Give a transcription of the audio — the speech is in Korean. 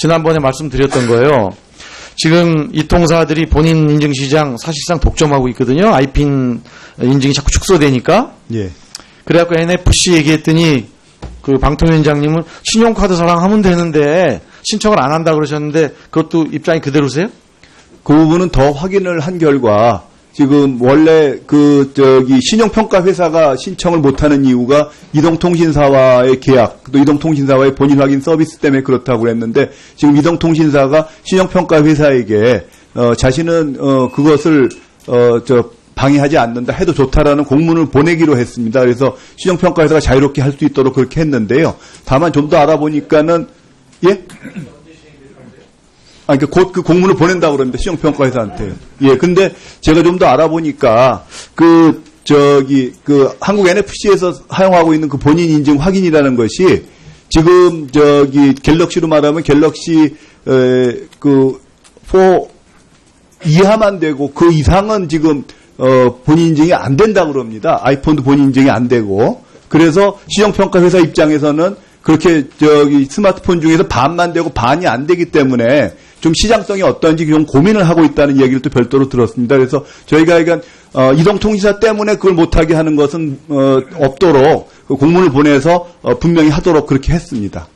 지난번에 말씀드렸던 거예요. 지금 이 통사들이 본인 인증 시장 사실상 독점하고 있거든요. 아이핀 인증이 자꾸 축소되니까. 예. 그래갖고 NFC 얘기했더니 그 방통위원장님은 신용카드 사랑 하면 되는데 신청을 안 한다 그러셨는데 그것도 입장이 그대로세요? 그 부분은 더 확인을 한 결과 지금 원래 그 저기 신용평가 회사가 신청을 못하는 이유가 이동통신사와의 계약 또 이동통신사와의 본인 확인 서비스 때문에 그렇다고 그랬는데 지금 이동통신사가 신용평가 회사에게 어, 자신은 어, 그것을 어, 저 방해하지 않는다 해도 좋다라는 공문을 보내기로 했습니다. 그래서 신용평가 회사가 자유롭게 할 수 있도록 그렇게 했는데요. 다만 좀 더 알아보니까는 예? 아, 그러니까 곧 그 공문을 보낸다고 그럽니다. 시정평가회사한테. 예, 근데 제가 좀 더 알아보니까 그, 저기, 그 한국 NFC에서 사용하고 있는 그 본인 인증 확인이라는 것이 지금 저기 갤럭시로 말하면 갤럭시, 에, 그, 4 이하만 되고 그 이상은 지금 어, 본인 인증이 안 된다고 그럽니다. 아이폰도 본인 인증이 안 되고. 그래서 시정평가 회사 입장에서는 그렇게 저기 스마트폰 중에서 반만 되고 반이 안 되기 때문에 좀 시장성이 어떤지 좀 고민을 하고 있다는 얘기를 또 별도로 들었습니다. 그래서 저희가 이건 어, 이동통신사 때문에 그걸 못하게 하는 것은 어, 없도록 그 공문을 보내서 어, 분명히 하도록 그렇게 했습니다.